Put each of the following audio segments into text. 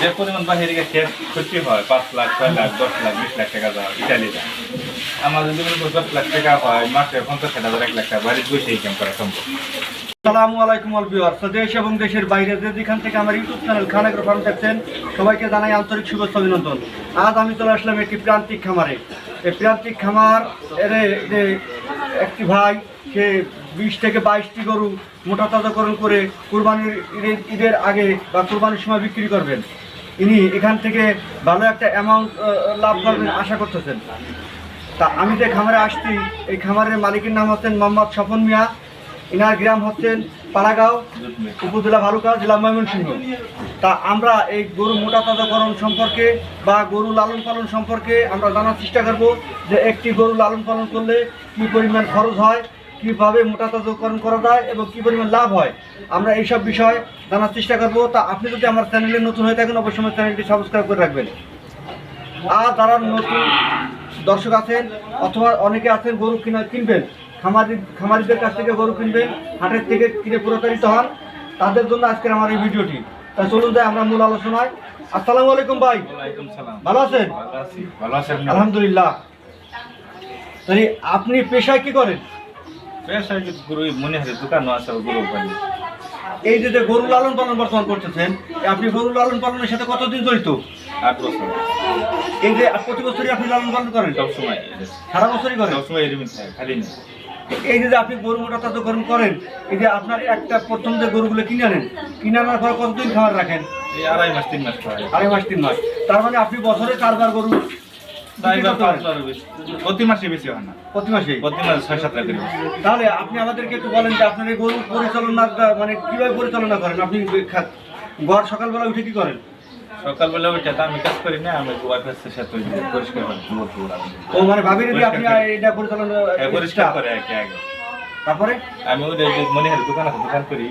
যে পরিমাণ বাহিরে গেছে ক্ষতি হয়, পাঁচ লাখ, ছয় লাখ, দশ লাখ, বিশ লাখ টাকা যায় ইটালি যায়। আমার যদি দশ লাখ টাকা হয়, মাসে পঞ্চাশ হাজার, এক লাখ টাকা বাড়িতে বসে ইনকাম করা সম্ভব। আসসালামু আলাইকুম অলভিওয়ার্স দেশ এবং দেশের বাইরে যে যেখান থেকে আমার YouTube channel Khan agro farm দেখছেন, সবাইকে জানাই আন্তরিক শুভেচ্ছা, অভিনন্দন। আজ আমি চলে আসলাম একটি প্রান্তিক খামারে। এই প্রান্তিক খামার একটি ভাই, সে বিশ থেকে বাইশটি গরু মোটা তাজাকরণ করে কুরবানির ঈদের আগে বা কুরবানির সময় বিক্রি করবেন। ইনি এখান থেকে ভালো একটা অ্যামাউন্ট লাভ করবেন আশা করতেছেন। তা আমি যে খামারে আসছি, এই খামারের মালিকের নাম হচ্ছেন মোহাম্মদ স্বপন মিয়া। ইনার গ্রাম হচ্ছেন পাড়াগাঁও, উপজেলা ভালুকা, জেলা ময়মনসিংহ। তা আমরা এই গরু মোটা তাজাকরণ সম্পর্কে বা গরু লালন পালন সম্পর্কে আমরা জানার চেষ্টা করব যে একটি গরু লালন পালন করলে কী পরিমাণ খরচ হয় কীভাবে মোটা তাজাকরণ করা যায় এবং কী পরিমাণ লাভ হয় আমরা এইসব বিষয় জানার চেষ্টা করব। তা আপনি যদি আমার চ্যানেলে নতুন হয়ে থাকেন অবশ্যই আমার চ্যানেলটি সাবস্ক্রাইব করে রাখবেন। আর যারা নতুন দর্শক আছেন অথবা অনেকে আছেন গরু কিনা কিনবেন খামারি খামারিদের কাছ থেকে গরু কিনবেন হাটের থেকে কিনে প্রতারিত হন তাদের জন্য আজকের আমার এই ভিডিওটি। তা চলুন যাই আমরা মূল আলোচনায়। আসসালামু আলাইকুম ভাই। ভালো আছেন? আলহামদুলিল্লাহ। আপনি পেশায় কি করেন? পেশায় যে গরু মনে হয় দোকানও আছে গরু পানি এই যে গরু লালন পালন বর্তমান করতেছেন আপনি গরু লালন পালনের সাথে কতদিন জড়িত? আট বছর। এই যে প্রতি বছরই আপনি লালন পালন করেন? সব সময় সারা বছরই করেন? সব সময় এরকম খালি না এই যে আপনি গরু মোটা তাজাকরণ করেন এই যে আপনার একটা প্রথম যে গরুগুলো কিনে আনেন কিনে আনার পর কতদিন খাবার রাখেন? আড়াই মাস তিন মাস আড়াই মাস তিন মাস। তার মানে আপনি বছরে চারবার গরু প্রতি মাসে বেশি হয় না। প্রতি মাসে প্রতি মাসে ছয় সাত লাখ তাহলে আপনি আমাদেরকে একটু বলেন যে আপনার এই গরু মানে কীভাবে পরিচালনা করেন? আপনি ঘর সকালবেলা উঠে কি করেন? সকালবেলা উঠে তো আমি কাজ করি না আমি গোয়ার কাছে সাথে পরিষ্কার করি গোবর টোবর আমি। ও মানে ভাবির যে আপনি এটা পরিচালনা হ্যাঁ, পরিষ্কার করে আর কি আগে। তারপরে? আমি ওই মনে হয় দোকান আছে দোকান করি।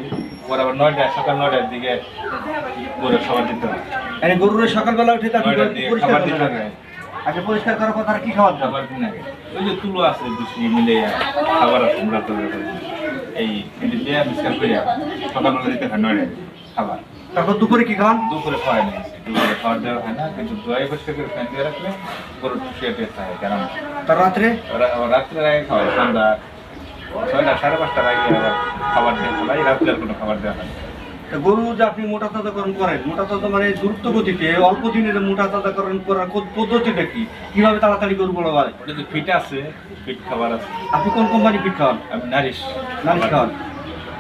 ওর আবার নয়টা সকাল নয়টার দিকে করে খাবার দিতে হবে গরুর সকালবেলা উঠে তো আপনি নয়টার দিকে পরিষ্কার খাবার দিতে হবে আগে পরিষ্কার করার পর তার কি খাবার দাবার আগে। ওই যে তুলো আছে দুশি মিলে খাবার আছে আমরা তো এই দিয়ে মিক্সার করে সকালবেলা দিতে হয় খাবার। তারপর দুপুরে কি খান দুপুরে খাওয়াই নিয়েছি দুপুরে খাওয়ার দেওয়া হয় না কিন্তু দোয়াই পরিষ্কার করে ফ্যান দিয়ে রাখলে গরু শুয়ে থাকে কারণ তার রাত্রে? রাত্রে আগে খাওয়াই সন্ধ্যা ছয়টা সাড়ে পাঁচটার আগে আবার খাবার দিয়ে খাওয়াই রাত্রে আর কোনো খাবার দেওয়া হয় না। গরু যে আপনি মোটা তাজাকরণ করেন মোটা তাজা মানে দ্রুত গতিতে অল্প দিনের মোটা তাজাকরণ করার পদ- পদ্ধতিটা কি? কীভাবে তাড়াতাড়ি গরু বড় হয়? ওটা ফিট আছে ফিট খাবার আছে। আপনি কোন কোম্পানি ফিট খাওয়ান? আমি নারিশ। নারিশ খাওয়ান।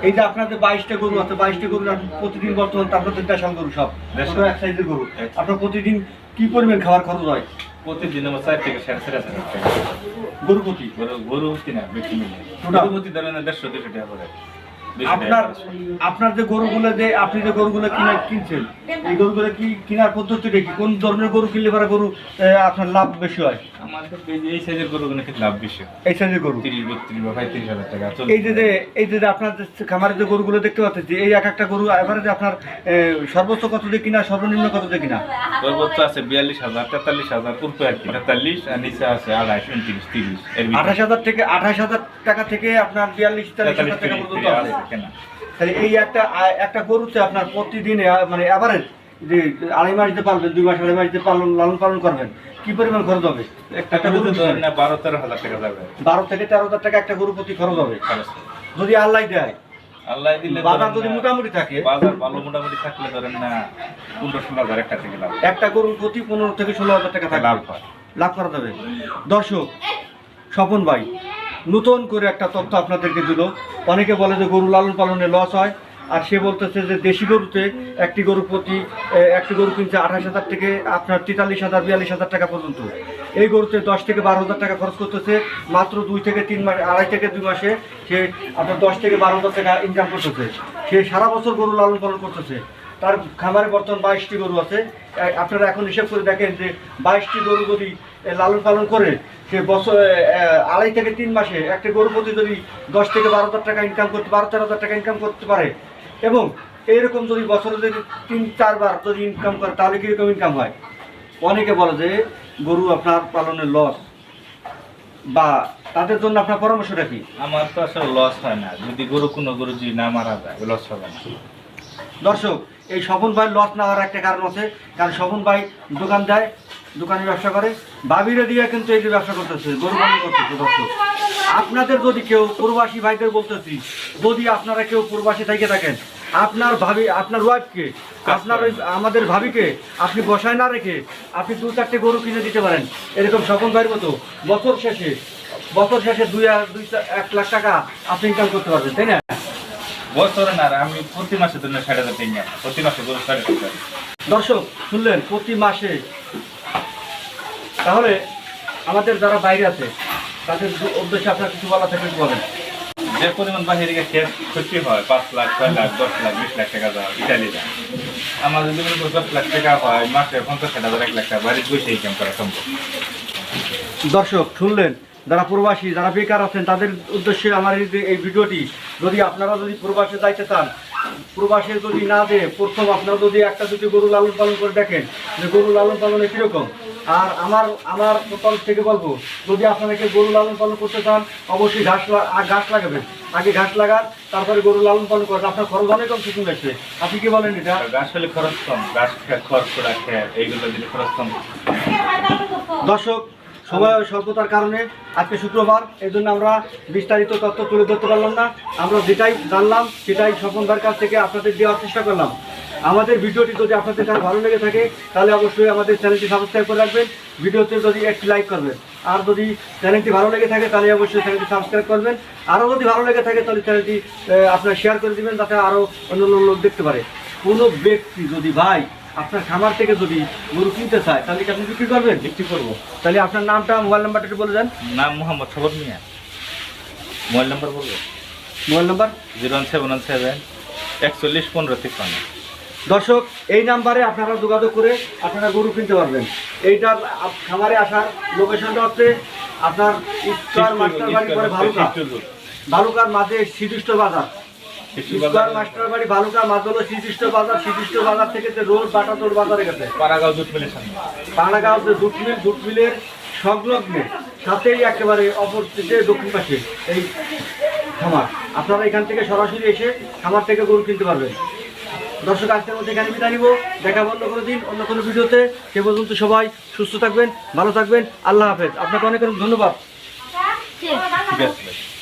এই যে আপনাদের বাইশটা গরু আছে বাইশটা গরু প্রতিদিন বর্তমান আপনাদের দেশাল গরু সব। এক সাইজের গরু। আপনার প্রতিদিন কি পরিমাণ খাবার খরচ হয়? প্রতিদিন আমার চার থেকে সাড়ে চার হাজার গরু প্রতি? গরু গরু কিনা বিক্রি মিলে টোটাল? প্রতি ধরেন দেড়শো দুশো টাকা করে। আপনার আপনার যে গরুগুলো যে আপনি যে গরুগুলো কিনা কিনছেন এই গরুগুলো কি কেনার পদ্ধতিটা কি? কোন ধরনের গরু কিনলে পরে গরু আপনার লাভ বেশি হয়? আমাদের এই সাইজের লাভ বেশি এই সাইজের গরু? তিরিশ বত্রিশ বা পঁয়ত্রিশ হাজার টাকা এই যে যে এই যে যে আপনার খামারের যে গরুগুলো দেখতে পাচ্ছেন যে এই এক একটা গরু আপনার সর্বোচ্চ কত দিয়ে কিনা সর্বনিম্ন কত দিয়ে কিনা? সর্বোচ্চ আছে বিয়াল্লিশ হাজার তেতাল্লিশ হাজার উপরে আর কি তেতাল্লিশ আর নিচে আছে আড়াইশ উনত্রিশ তিরিশ আঠাশ হাজার থেকে আঠাশ হাজার টাকা থেকে আপনার বিয়াল্লিশ তেতাল্লিশ টাকা পর্যন্ত আছে। আছে না। তাহলে এই একটা একটা গরুতে আপনার প্রতিদিন মানে এভারেজ যে আড়াই মাস দিয়ে পালবেন দুই মাস আড়াই মাস দিয়ে পালন লালন পালন করবেন কি পরিমাণ খরচ হবে? একটা না বারো তেরো হাজার টাকা যাবে। বারো থেকে তেরো হাজার টাকা একটা গরু প্রতি খরচ হবে। যদি আল্লাহ দেয় আল্লাহ দিলে বাজার যদি মোটামুটি থাকে বাজার ভালো মোটামুটি থাকলে ধরেন না পনেরো ষোলো হাজার একটা থেকে লাভ একটা গরুর প্রতি পনেরো থেকে ষোলো হাজার টাকা থাকে লাভ হয়। লাভ করা যাবে দর্শক স্বপন ভাই নতুন করে একটা তথ্য আপনাদেরকে দিল। অনেকে বলে যে গরু লালন পালনে লস হয়, আর সে বলতেছে যে দেশি গরুতে একটি গরু প্রতি একটি গরু কিনছে আঠাশ হাজার থেকে আপনার তেতাল্লিশ হাজার, বিয়াল্লিশ হাজার টাকা পর্যন্ত। এই গরুতে দশ থেকে বারো হাজার টাকা খরচ করতেছে, মাত্র দুই থেকে তিন মাস, আড়াই থেকে দুই মাসে সে আপনার দশ থেকে বারো হাজার টাকা ইনকাম করতেছে। সে সারা বছর গরু লালন পালন করতেছে। তার খামারে বর্তমান বাইশটি গরু আছে। আপনারা এখন হিসেব করে দেখেন যে বাইশটি গরু যদি লালন পালন করে সে বছর আড়াই থেকে তিন মাসে একটা গরু প্রতি যদি দশ থেকে বারো হাজার টাকা ইনকাম করতে বারো তেরো হাজার টাকা ইনকাম করতে পারে। এবং এইরকম যদি বছরে যদি তিন চারবার যদি ইনকাম করে তাহলে কীরকম ইনকাম হয়? অনেকে বলে যে গরু আপনার পালনের লস বা তাদের জন্য আপনার পরামর্শ রাখি আমার তো আসলে লস হয় না। যদি গরু কোনো গরু যদি না মারা যায় লস হবে না। দর্শক এই স্বপন ভাই লস নেওয়ার একটা কারণ আছে। কারণ স্বপন ভাই দোকান দেয় দোকানে ব্যবসা করে। বাবিরে দিয়ে কিন্তু এই যে ব্যবসা করতেছে, গরু পালন করতেছে দর্শক আপনাদের যদি কেউ প্রবাসী ভাইদের বলতেছি, যদি আপনারা কেউ প্রবাসী থেকে থাকেন, আপনার ভাবি, আপনার ওয়াইফকে আপনার আমাদের ভাবিকে আপনি বসায় না রেখে আপনি দু চারটে গরু কিনে দিতে পারেন। এরকম স্বপন ভাইয়ের মতো বছর শেষে বছর শেষে দুই দুই এক লাখ টাকা আপনি ইনকাম করতে পারবেন, তাই না? বছরে না আমি প্রতি মাসে জন্য ষাট হাজার টাকা প্রতি মাসে গরু ষাট হাজার দর্শক শুনলেন প্রতি মাসে। তাহলে আমাদের যারা বাইরে আছে তাদের উদ্দেশ্যে আপনার কিছু বলা থাকে একটু বলেন। যে পরিমাণ বাহিরে খেয়ে ক্ষতি হয় পাঁচ লাখ ছয় লাখ দশ লাখ বিশ লাখ টাকা যায় ইটালি যায় আমাদের যদি দশ লাখ টাকা হয় মাসে পঞ্চাশ হাজার এক লাখ টাকা বাড়িতে বসে ইনকাম করা সম্ভব। দর্শক শুনলেন যারা প্রবাসী যারা বেকার আছেন তাদের উদ্দেশ্যে আমার এই যে এই ভিডিওটি যদি আপনারা যদি প্রবাসে যাইতে চান প্রবাসে যদি না যে প্রথম আপনারা যদি একটা দুটি গরু লালন পালন করে দেখেন যে গরু লালন পালনে কীরকম। আর আমার আমার তরফ থেকে বলব যদি আপনাদেরকে গরু লালন পালন করতে চান অবশ্যই ঘাস ঘাস লাগাবেন। আগে ঘাস লাগান তারপরে গরু লালন পালন করেন। আপনার খরচ অনেক কম কিছু লাগছে আপনি কি বলেন এটা? গাছ হলে খরচ কম। গাছ খেয়ে খরচ করা খেয়ে এইগুলো দিলে খরচ কম। দর্শক সময় স্বল্পতার কারণে আজকে শুক্রবার, এই জন্য আমরা বিস্তারিত তথ্য তুলে ধরতে পারলাম না। আমরা যেটাই জানলাম, সেটাই স্বপনদার কাছ থেকে আপনাদের দেওয়ার চেষ্টা করলাম। আমাদের ভিডিওটি যদি আপনাদের কাছে ভালো লেগে থাকে, তাহলে অবশ্যই আমাদের চ্যানেলটি সাবস্ক্রাইব করে রাখবেন। ভিডিওতে যদি একটি লাইক করবেন। আর যদি চ্যানেলটি ভালো লেগে থাকে, তাহলে অবশ্যই চ্যানেলটি সাবস্ক্রাইব করবেন। আরও যদি ভালো লেগে থাকে, তাহলে চ্যানেলটি আপনার শেয়ার করে দিবেন, যাতে আরও অন্য অন্য লোক দেখতে পারে। কোনো ব্যক্তি যদি ভাই আপনার খামার থেকে যদি গরু কিনতে চায় তাহলে কি আপনি বিক্রি করবেন? বিক্রি করব। তাহলে আপনার নামটা মোবাইল নাম্বারটা একটু বলে দেন। নাম মোহাম্মদ সবর মিয়া। মোবাইল নাম্বার বলব? Mobile number? Zero one seven one seven একচল্লিশ পনেরো তিপ্পান্ন। দর্শক এই নাম্বারে আপনারা যোগাযোগ করে আপনারা গরু কিনতে পারবেন। এইটার খামারে আসার লোকেশনটা হচ্ছে আপনার স্কোয়ার মাস্টার বাড়ি পরে ভালুকা। ভালুকার মাঝে শ্রীকৃষ্ণ বাজার। স্কোয়ার মাস্টার বাড়ি ভালুকার মাঝে শ্রীকৃষ্ণ বাজার শ্রীকৃষ্ণ বাজার থেকে যে রোড বাটাতোর বাজারে গেছে। পাড়াগাঁও দুধ মিলের সামনে। পানাগাঁও যে দুধ মিল দুধ মিলের সংলগ্নে সাথেই একেবারে অপর দিকে দক্ষিণ পাশে এই খামার। আপনারা এখান থেকে সরাসরি এসে খামার থেকে গরু কিনতে পারবেন। দর্শক আজকের মধ্যে এখানে বিদায় নিব। দেখা বন্ধ করে দিন অন্য কোনো ভিডিওতে। সে পর্যন্ত সবাই সুস্থ থাকবেন ভালো থাকবেন। আল্লাহ হাফেজ। আপনাকে অনেক অনেক ধন্যবাদ। ঠিক আছে।